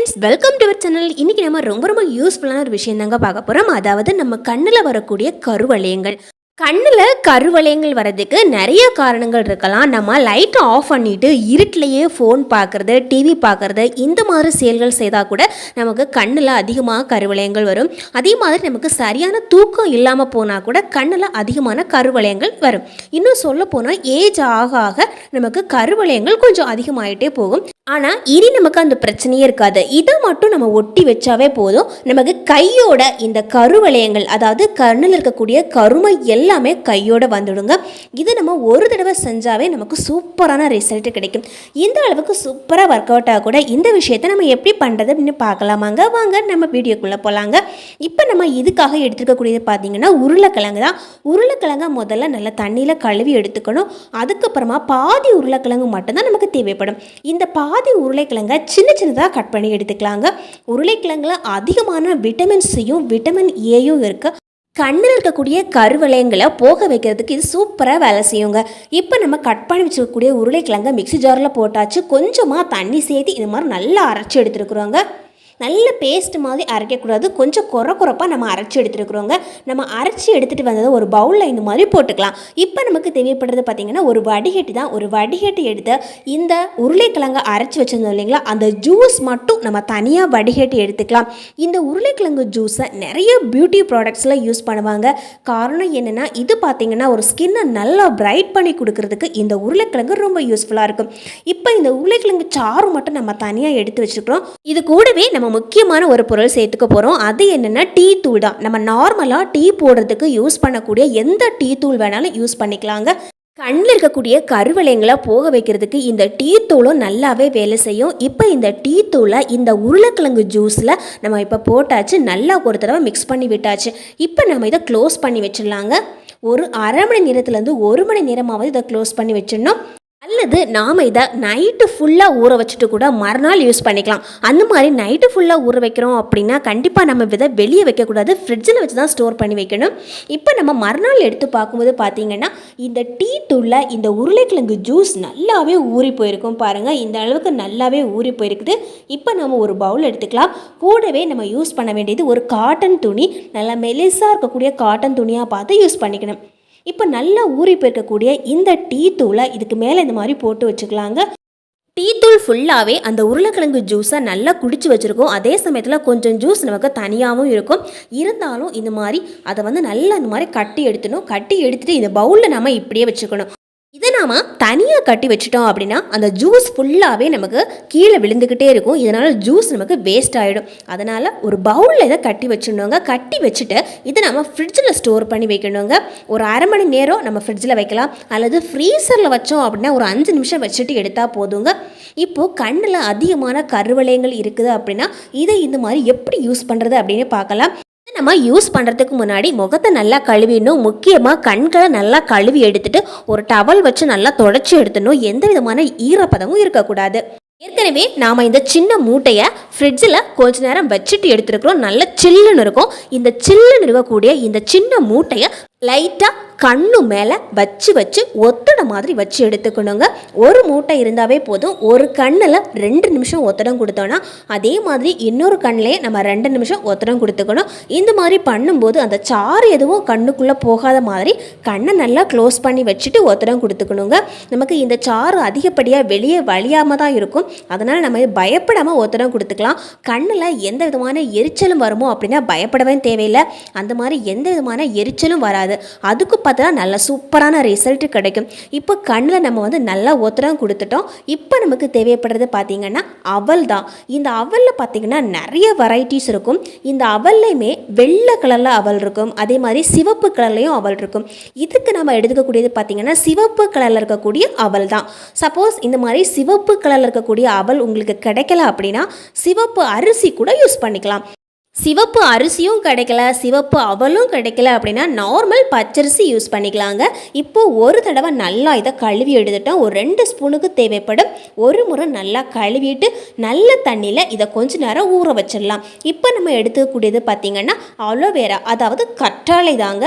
Friends welcome to our channel இன்றைக்கி நம்ம ரொம்ப ரொம்ப யூஸ்ஃபுல்லான ஒரு விஷயம் தாங்க பார்க்க போகிறோம் அதாவது நம்ம கண்ணில் வரக்கூடிய கருவளையங்கள். கண்ணில் கருவளையங்கள் வர்றதுக்கு நிறைய காரணங்கள் இருக்கலாம். நம்ம லைட்டை ஆஃப் பண்ணிவிட்டு இருட்டிலேயே ஃபோன் பார்க்குறது டிவி பார்க்குறது இந்த மாதிரி செயல்கள் செய்தால் கூட நமக்கு கண்ணில் அதிகமாக கருவளையங்கள் வரும். அதே மாதிரி நமக்கு சரியான தூக்கம் இல்லாமல் போனால் கூட கண்ணில் அதிகமான கருவளையங்கள் வரும். இன்னும் சொல்ல போனால் ஏஜ் ஆக ஆக நமக்கு கருவளையங்கள் கொஞ்சம் அதிகமாகிட்டே போகும். ஆனால் இனி நமக்கு அந்த பிரச்சனையே இருக்காது. இதை மட்டும் நம்ம ஒட்டி வச்சாவே போதும். நமக்கு கையோட இந்த கருவளையங்கள் அதாவது கண்ணில் இருக்கக்கூடிய கருமை எல்லாமே கையோட வந்துடுங்க. இது நம்ம ஒரு தடவை செஞ்சாவே நமக்கு சூப்பரான ரிசல்ட் கிடைக்கும். இந்த அளவுக்கு சூப்பராக ஒர்க் அவுட் ஆக கூட இந்த விஷயத்தை நம்ம எப்படி பண்ணுறது அப்படின்னு பார்க்கலாமாங்க? வாங்க நம்ம வீடியோக்குள்ளே போகலாங்க இப்போ நம்ம இதுக்காக எடுத்துருக்கக்கூடியது பார்த்தீங்கன்னா உருளைக்கிழங்கு தான். உருளைக்கிழங்க முதல்ல நல்லா தண்ணியில் கழுவி எடுத்துக்கணும். அதுக்கப்புறமா பாதி உருளைக்கிழங்கு மட்டும்தான் நமக்கு தேவைப்படும். இந்த பாதி உருளைக்கிழங்கை சின்ன சின்னதாக கட் பண்ணி எடுத்துக்கலாங்க. உருளைக்கிழங்குல அதிகமான விட்டமின் சியும் விட்டமின் ஏயும் இருக்குது கண்ணில் இருக்கக்கூடிய கருவளையங்களை போக வைக்கிறதுக்கு இது சூப்பராக வேலை செய்யுங்க. இப்போ நம்ம கட் பண்ணி வச்சுக்கக்கூடிய உருளைக்கிழங்க மிக்ஸி ஜாரில் போட்டாச்சு. கொஞ்சமாக தண்ணி சேர்த்து இது மாதிரி நல்லா அரைச்சி எடுத்துருக்குறோங்க. நல்ல பேஸ்ட் மாதிரி அரைக்கக்கூடாது. கொஞ்சம் குறை குறைப்பாக நம்ம அரைச்சி எடுத்துருக்குறோங்க. நம்ம அரைச்சி எடுத்துகிட்டு வந்ததை ஒரு பவுலில் இந்த மாதிரி போட்டுக்கலாம். இப்போ நமக்கு தேவைப்படுறது பார்த்திங்கன்னா ஒரு வடிகட்டி தான். ஒரு வடிகட்டி எடுத்து இந்த உருளைக்கிழங்கை அரைச்சி வச்சுருந்தோம் இல்லைங்களா? அந்த ஜூஸ் மட்டும் நம்ம தனியாக வடிகட்டி எடுத்துக்கலாம். இந்த உருளைக்கிழங்கு ஜூஸை நிறைய பியூட்டி ப்ராடக்ட்ஸில் யூஸ் பண்ணுவாங்க. காரணம் என்னென்னா இது பார்த்திங்கன்னா ஒரு ஸ்கின்னை நல்லா பிரைட் பண்ணி கொடுக்கறதுக்கு இந்த உருளைக்கிழங்கு ரொம்ப யூஸ்ஃபுல்லாக இருக்கும். இப்போ இந்த உருளைக்கிழங்கு சாறு மட்டும் நம்ம தனியாக எடுத்து வச்சுருக்கிறோம். இது கூடவே நம்ம முக்கியமான ஒரு பொருள் சேர்த்துக்க போகிறோம் அது என்னென்னா டீ தூள் தான். நம்ம நார்மலாக டீ போடுறதுக்கு யூஸ் பண்ணக்கூடிய எந்த டீ தூள் வேணாலும் யூஸ் பண்ணிக்கலாங்க. கண்ணில் இருக்கக்கூடிய கருவளையங்களை போக வைக்கிறதுக்கு இந்த டீ தூளும் நல்லாவே வேலை செய்யும். இப்போ இந்த டீ தூளை இந்த உருளைக்கிழங்கு ஜூஸில் நம்ம இப்போ போட்டாச்சு நல்லா ஒரு தடவை மிக்ஸ் பண்ணி விட்டாச்சு. இப்போ நம்ம இதை க்ளோஸ் பண்ணி வச்சிடலாங்க. ஒரு அரை மணி நேரத்துலேருந்து ஒரு மணி நேரமாவது இதை க்ளோஸ் பண்ணி வச்சிடணும். அல்லது நாம் இதை நைட்டு ஃபுல்லாக ஊற வச்சுட்டு கூட மறுநாள் யூஸ் பண்ணிக்கலாம். அந்த மாதிரி நைட்டு ஃபுல்லாக ஊற வைக்கிறோம் அப்படின்னா கண்டிப்பாக நம்ம விதை வெளியே வைக்கக்கூடாது ஃப்ரிட்ஜில் வச்சு தான் ஸ்டோர் பண்ணி வைக்கணும். இப்போ நம்ம மறுநாள் எடுத்து பார்க்கும்போது பார்த்தீங்கன்னா இந்த டீ தூளில் இந்த உருளைக்கிழங்கு ஜூஸ் நல்லாவே ஊறி போயிருக்கும் பாருங்கள் இந்த அளவுக்கு நல்லாவே ஊறி போயிருக்குது. இப்போ நம்ம ஒரு பவுல் எடுத்துக்கலாம். கூடவே நம்ம யூஸ் பண்ண வேண்டியது ஒரு காட்டன் துணி. நல்லா மெலிசாக இருக்கக்கூடிய காட்டன் துணியாக பார்த்து யூஸ் பண்ணிக்கணும். இப்போ நல்லா ஊறி போயிருக்கக்கூடிய இந்த டீ தூளை இதுக்கு மேலே இந்த மாதிரி போட்டு வச்சுக்கலாங்க. டீ தூள் ஃபுல்லாகவே அந்த உருளைக்கிழங்கு ஜூஸை நல்லா குடிச்சு வச்சுருக்கோம். அதே சமயத்தில் கொஞ்சம் ஜூஸ் நமக்கு தனியாகவும் இருக்கும். இருந்தாலும் இந்த மாதிரி அதை வந்து நல்லா இந்த மாதிரி கட்டி எடுத்துணும் கட்டி எடுத்துகிட்டு இந்த பவுலில் நம்ம இப்படியே வச்சுக்கணும். இதை நாம் தனியாக கட்டி வச்சுட்டோம் அப்படின்னா அந்த ஜூஸ் ஃபுல்லாகவே நமக்கு கீழே விழுந்துக்கிட்டே இருக்கும். இதனால் ஜூஸ் நமக்கு வேஸ்ட் ஆகிடும் அதனால் ஒரு பவுலில் இதை கட்டி வச்சிடணுங்க. கட்டி வச்சுட்டு இதை நம்ம ஃப்ரிட்ஜில் ஸ்டோர் பண்ணி வைக்கணுங்க. ஒரு அரை மணி நேரம் நம்ம ஃப்ரிட்ஜில் வைக்கலாம். அல்லது ஃப்ரீசரில் வச்சோம் அப்படின்னா ஒரு அஞ்சு நிமிஷம் வச்சுட்டு எடுத்தால் போதுங்க. இப்போது கண்ணில் அதிகமான கருவளையங்கள் இருக்குது அப்படின்னா இதை இந்த மாதிரி எப்படி யூஸ் பண்ணுறது அப்படின்னு பார்க்கலாம். நம்ம யூஸ் பண்ணுறதுக்கு முன்னாடி முகத்தை நல்லா கழுவிடணும். முக்கியமாக கண்களை நல்லா கழுவி எடுத்துட்டு ஒரு டவல் வச்சு நல்லா தொடச்சி எடுத்துடணும். எந்த விதமான ஈரப்பதமும் இருக்கக்கூடாது. ஏற்கனவே நாம் இந்த சின்ன மூட்டையை ஃப்ரிட்ஜில் கொஞ்ச நேரம் வச்சுட்டு எடுத்துருக்குறோம். நல்ல சில்லுன்னு இருக்கும். இந்த சில்லுன்னு இருக்கக்கூடிய இந்த சின்ன மூட்டையை லைட்டாக கண்ணு மேலே வச்சு வச்சு ஒத்தடை மாதிரி வச்சு எடுத்துக்கணுங்க. ஒரு மூட்டை இருந்தாவே போதும். ஒரு கண்ணில் ரெண்டு நிமிஷம் ஒத்தடம் கொடுத்தோன்னா அதே மாதிரி இன்னொரு கண்ணிலே நம்ம ரெண்டு நிமிஷம் ஒத்தடம் கொடுத்துக்கணும். இந்த மாதிரி பண்ணும்போது அந்த சாறு எதுவும் கண்ணுக்குள்ளே போகாத மாதிரி கண்ணை நல்லா க்ளோஸ் பண்ணி வச்சுட்டு ஒத்தடம் கொடுத்துக்கணுங்க. நமக்கு இந்த சாறு அதிகப்படியாக வெளியே வழியாமல் தான் இருக்கும். அதனால் நம்ம பயப்படாமல் ஒத்தடம் கொடுத்துக்கலாம். கண்ணில் எந்த விதமான எரிச்சலும் வருமோ அப்படின்னா பயப்படவே தேவையில்லை. அந்த மாதிரி எந்த விதமான எரிச்சலும் வராது. அதுக்கு பார்த்தா நல்ல சூப்பரான ரிசல்ட் கிடைக்கும். இப்போ கண்ணில் நம்ம வந்து நல்லா ஒத்துரம் கொடுத்துட்டோம். இப்போ நமக்கு தேவைப்படுறது பார்த்திங்கன்னா அவல் தான். இந்த அவலில் பார்த்திங்கன்னா நிறைய வெரைட்டிஸ் இருக்கும். இந்த அவல்லையுமே வெள்ளை கலரில் அவல் இருக்கும். அதே மாதிரி சிவப்பு கலர்லேயும் அவல் இருக்கும். இதுக்கு நம்ம எடுத்துக்கக்கூடியது பார்த்திங்கன்னா சிவப்பு கலரில் இருக்கக்கூடிய அவல் தான். சப்போஸ் இந்த மாதிரி சிவப்பு கலரில் இருக்கக்கூடிய அவல் உங்களுக்கு கிடைக்கல அப்படின்னா சிவப்பு அரிசி கூட யூஸ் பண்ணிக்கலாம். சிவப்பு அரிசியும் கிடைக்கல சிவப்பு அவலும் கிடைக்கல அப்படின்னா நார்மல் பச்சரிசி யூஸ் பண்ணிக்கலாங்க. இப்போ ஒரு தடவை நல்லா இதை கழுவி எடுத்துட்டோம் ஒரு ரெண்டு ஸ்பூனுக்கு தேவைப்படும். ஒரு முறை நல்லா கழுவிட்டு நல்ல தண்ணியில் இதை கொஞ்ச நேரம் ஊற வச்சிடலாம். இப்போ நம்ம எடுத்துக்கக்கூடியது பார்த்திங்கன்னா அலோவேரா அதாவது கற்றாழை தாங்க.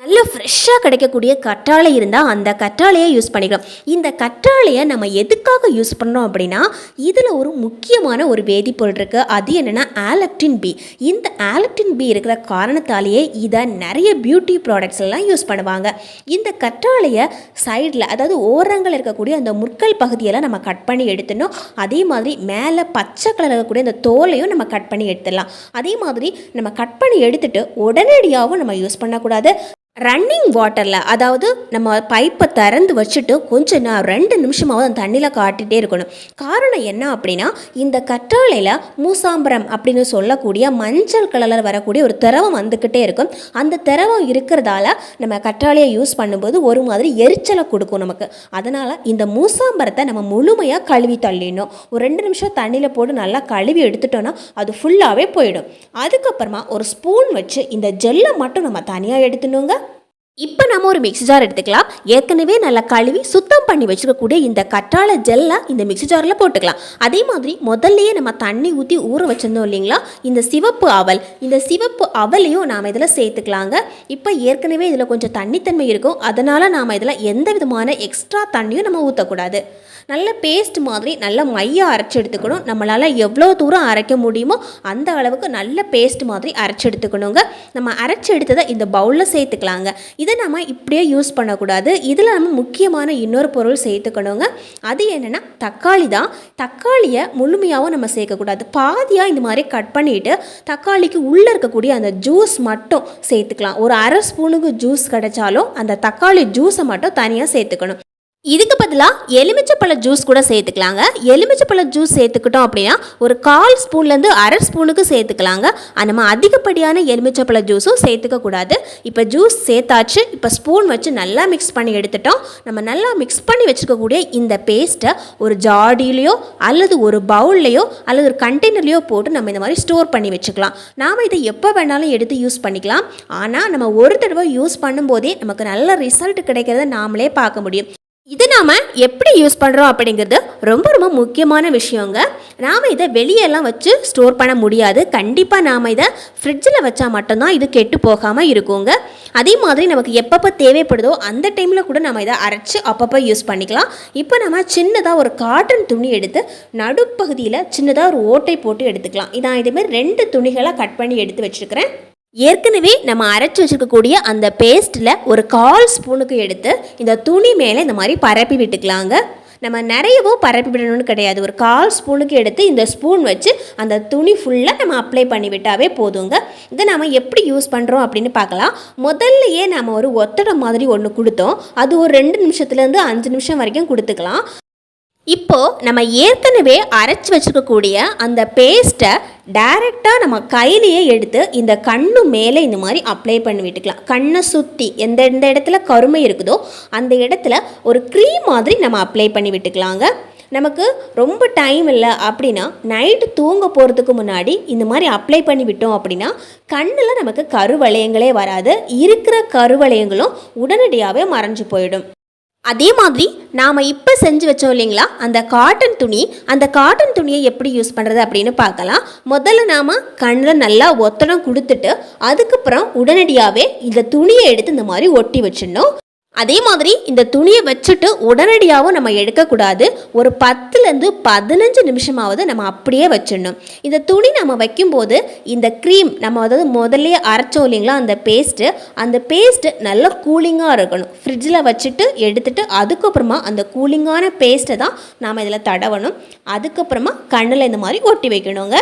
நல்ல ஃப்ரெஷ்ஷாக கிடைக்கக்கூடிய கற்றாழை இருந்தால் அந்த கற்றாழையை யூஸ் பண்ணிக்கலாம். இந்த கற்றாழையை நம்ம எதுக்காக யூஸ் பண்ணுறோம் அப்படின்னா இதில் ஒரு முக்கியமான ஒரு வேதிப்பொருள் இருக்குது அது என்னென்னா ஆலக்டின் பி இந்த ஆலக்டின் பி இருக்கிற காரணத்தாலேயே இதை நிறைய பியூட்டி ப்ராடக்ட்ஸ் எல்லாம் யூஸ் பண்ணுவாங்க. இந்த கற்றாழையை சைடில் அதாவது ஓரங்கள் இருக்கக்கூடிய அந்த முற்கள் பகுதியெல்லாம் நம்ம கட் பண்ணி எடுத்துடணும். அதே மாதிரி மேலே பச்சை கலர் இருக்கக்கூடிய அந்த தோலையும் நம்ம கட் பண்ணி எடுத்துடலாம். அதே மாதிரி நம்ம கட் பண்ணி எடுத்துட்டு உடனடியாகவும் நம்ம யூஸ் பண்ணக்கூடாது. ரன்னிங் வாட்டரில் அதாவது நம்ம பைப்பை திறந்து வச்சுட்டு கொஞ்சம் நான் ரெண்டு நிமிஷமாவது அந்த தண்ணியில் காட்டிகிட்டே இருக்கணும். காரணம் என்ன அப்படின்னா இந்த கற்றாழையில் மூசாம்பரம் அப்படின்னு சொல்லக்கூடிய மஞ்சள் கலரில் வரக்கூடிய ஒரு திரவம் வந்துக்கிட்டே இருக்கும். அந்த திரவம் இருக்கிறதால நம்ம கற்றாழையை யூஸ் பண்ணும்போது ஒரு மாதிரி எரிச்சலை கொடுக்கும் நமக்கு. அதனால் இந்த மூசாம்பரத்தை நம்ம முழுமையாக கழுவி தள்ளிடணும். ஒரு ரெண்டு நிமிஷம் தண்ணியில் போட்டு நல்லா கழுவி எடுத்துட்டோன்னா அது ஃபுல்லாகவே போயிடும். அதுக்கப்புறமா ஒரு ஸ்பூன் வச்சு இந்த ஜெல்லை மட்டும் நம்ம தனியாக எடுத்துணுங்க இப்போ நம்ம ஒரு மிக்ஸி ஜார் எடுத்துக்கலாம். ஏற்கனவே நல்லா கழுவி சுத்தம் பண்ணி வச்சுருக்கக்கூடிய இந்த கற்றாழை ஜெல்லை இந்த மிக்ஸி ஜாரில் போட்டுக்கலாம். அதே மாதிரி முதல்லையே நம்ம தண்ணி ஊற்றி ஊற வச்சுருந்தோம் இல்லைங்களா? இந்த சிவப்பு அவல் இந்த சிவப்பு அவலையும் நாம் இதில் சேர்த்துக்கலாங்க. இப்போ ஏற்கனவே இதில் கொஞ்சம் தண்ணித்தன்மை இருக்கும். அதனால் நாம் இதில் எந்த விதமான எக்ஸ்ட்ரா தண்ணியும் நம்ம ஊற்றக்கூடாது நல்ல பேஸ்ட் மாதிரி நல்ல மையாக அரைச்சி எடுத்துக்கணும் நம்மளால் எவ்வளோ தூரம் அரைக்க முடியுமோ அந்த அளவுக்கு நல்ல பேஸ்ட் மாதிரி அரைச்சி எடுத்துக்கணுங்க நம்ம அரைச்சி எடுத்ததை இந்த பவுலில் சேர்த்துக்கலாங்க. இதை நம்ம இப்படியே யூஸ் பண்ணக்கூடாது. இதில் நம்ம முக்கியமான இன்னொரு பொருள் சேர்த்துக்கணுங்க. அது என்னென்னா தக்காளி தான். தக்காளியை முழுமையாகவும் நம்ம சேர்க்கக்கூடாது. பாதியாக இந்த மாதிரி கட் பண்ணிவிட்டு தக்காளிக்கு உள்ளே இருக்கக்கூடிய அந்த ஜூஸ் மட்டும் சேர்த்துக்கலாம். ஒரு அரை ஸ்பூனுக்கு ஜூஸ் கிடைச்சாலும் அந்த தக்காளி ஜூஸை மட்டும் தனியாக சேர்த்துக்கணும். இதுக்கு பதிலாக எலுமிச்சப்பழ ஜூஸ் கூட சேர்த்துக்கலாங்க. எலுமிச்சப்பழ ஜூஸ் சேர்த்துக்கிட்டோம் அப்படின்னா ஒரு கால் ஸ்பூன்லேருந்து அரை ஸ்பூனுக்கு சேர்த்துக்கலாங்க. நம்ம அதிகப்படியான எலுமிச்சப்பழ ஜூஸும் சேர்த்துக்க கூடாது. இப்போ ஜூஸ் சேர்த்தாச்சு. இப்போ ஸ்பூன் வச்சு நல்லா மிக்ஸ் பண்ணி எடுத்துட்டோம். நம்ம நல்லா மிக்ஸ் பண்ணி வச்சுக்கக்கூடிய இந்த பேஸ்ட்டை ஒரு ஜாடியிலையோ அல்லது ஒரு பவுல்லையோ அல்லது ஒரு கண்டெய்னர்லையோ போட்டு நம்ம இந்த மாதிரி ஸ்டோர் பண்ணி வச்சுக்கலாம். நாம் இதை எப்போ வேணாலும் எடுத்து யூஸ் பண்ணிக்கலாம். ஆனால் நம்ம ஒரு தடவை யூஸ் பண்ணும்போதே நமக்கு நல்ல ரிசல்ட் கிடைக்கிறத நாமளே பார்க்க முடியும். இது நாம் எப்படி யூஸ் பண்ணுறோம் அப்படிங்கிறது ரொம்ப ரொம்ப முக்கியமான விஷயங்க. நாம் இதை வெளியெல்லாம் வச்சு ஸ்டோர் பண்ண முடியாது. கண்டிப்பாக நாம் இதை ஃப்ரிட்ஜில் வச்சால் மட்டும்தான் இது கெட்டு போகாமல் இருக்குங்க. அதே மாதிரி நமக்கு எப்பப்போ தேவைப்படுதோ அந்த டைமில் கூட நம்ம இதை அரைச்சி அப்பப்போ யூஸ் பண்ணிக்கலாம். இப்போ நம்ம சின்னதாக ஒரு காட்டன் துணி எடுத்து நடுப்பகுதியில் சின்னதாக ஒரு ஓட்டை போட்டு எடுத்துக்கலாம். இதான் இதுமாரி ரெண்டு துணிகளை கட் பண்ணி எடுத்து வச்சுருக்கிறேன். ஏற்கனவே நம்ம அரைச்சி வச்சுருக்கக்கூடிய அந்த பேஸ்ட்டில் ஒரு கால் ஸ்பூனுக்கு எடுத்து இந்த துணி மேலே இந்த மாதிரி பரப்பி விட்டுக்கலாங்க. நம்ம நிறையவும் பரப்பி விடணும்னு கிடையாது. ஒரு கால் ஸ்பூனுக்கு எடுத்து இந்த ஸ்பூன் வச்சு அந்த துணி ஃபுல்லாக நம்ம அப்ளை பண்ணி விட்டாவே போதுங்க. இதை நம்ம எப்படி யூஸ் பண்ணுறோம் அப்படின்னு பார்க்கலாம். முதல்லையே நம்ம ஒரு ஒத்தடம் மாதிரி ஒன்று கொடுத்தோம். அது ஒரு ரெண்டு நிமிஷத்துலேருந்து அஞ்சு நிமிஷம் வரைக்கும் கொடுத்துக்கலாம். இப்போ நம்ம ஏற்கனவே அரைச்சி வச்சுருக்கக்கூடிய அந்த பேஸ்ட்டை டைரெக்டாக நம்ம கையிலேயே எடுத்து இந்த கண்ணு மேலே இந்த மாதிரி அப்ளை பண்ணி விட்டுக்கலாம். கண்ணை சுற்றி எந்த எந்த இடத்துல கருமை இருக்குதோ அந்த இடத்துல ஒரு க்ரீம் மாதிரி நம்ம அப்ளை பண்ணி விட்டுக்கலாங்க. நமக்கு ரொம்ப டைம் இல்லை அப்படின்னா நைட்டு தூங்க போகிறதுக்கு முன்னாடி இந்த மாதிரி அப்ளை பண்ணி விட்டோம் அப்படின்னா கண்ணில் நமக்கு கருவளையங்களே வராது. இருக்கிற கருவளையங்களும் உடனடியாகவே மறைஞ்சு போயிடும். அதே மாதிரி நாம் இப்போ செஞ்சு வச்சோம் இல்லைங்களா? அந்த காட்டன் துணி. அந்த காட்டன் துணியை எப்படி யூஸ் பண்ணுறது அப்படின்னு பார்க்கலாம். முதல்ல நாம் கண்ணில் நல்லா ஒத்தடம் கொடுத்துட்டு அதுக்கப்புறம் உடனடியாகவே இந்த துணியை எடுத்து இந்த மாதிரி ஒட்டி வச்சிடணும். அதே மாதிரி இந்த துணியை வச்சுட்டு உடனடியாகவும் நம்ம எடுக்கக்கூடாது. ஒரு பத்துலேருந்து பதினஞ்சு நிமிஷமாவது நம்ம அப்படியே வச்சிடணும். இந்த துணி நம்ம வைக்கும்போது இந்த க்ரீம் நம்ம அதாவது முதல்ல அரைச்சோம் இல்லைங்களா அந்த பேஸ்ட்டு அந்த பேஸ்ட்டு நல்லா கூலிங்காக இருக்கணும். ஃப்ரிட்ஜில் வச்சுட்டு எடுத்துட்டு அதுக்கப்புறமா அந்த கூலிங்கான பேஸ்ட்டை தான் நாம் இதில் தடவணும். அதுக்கப்புறமா கண்ணில் இந்த மாதிரி ஒட்டி வைக்கணுங்க.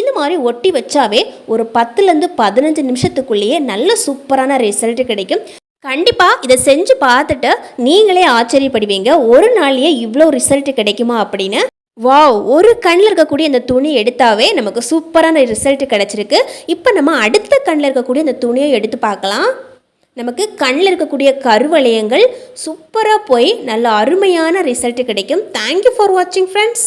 இந்த மாதிரி ஒட்டி வச்சாவே ஒரு பத்துலேருந்து பதினஞ்சு நிமிஷத்துக்குள்ளேயே நல்ல சூப்பரான ரிசல்ட் கிடைக்கும். கண்டிப்பாக இதை செஞ்சு பார்த்துட்டு நீங்களே ஆச்சரியப்படுவீங்க. ஒரு நாள்லேயே இவ்வளோ ரிசல்ட் கிடைக்குமா அப்படின்னு. வாவ் ஒரு கண்ணில் இருக்கக்கூடிய அந்த துணி எடுத்தாவே நமக்கு சூப்பரான ரிசல்ட் கிடச்சிருக்கு. இப்போ நம்ம அடுத்த கண்ணில் இருக்கக்கூடிய அந்த துணியை எடுத்து பார்க்கலாம். நமக்கு கண்ணில் இருக்கக்கூடிய கருவளையங்கள் சூப்பராக போய் நல்ல அருமையான ரிசல்ட் கிடைக்கும். தேங்க்யூ ஃபார் வாட்சிங் ஃப்ரெண்ட்ஸ்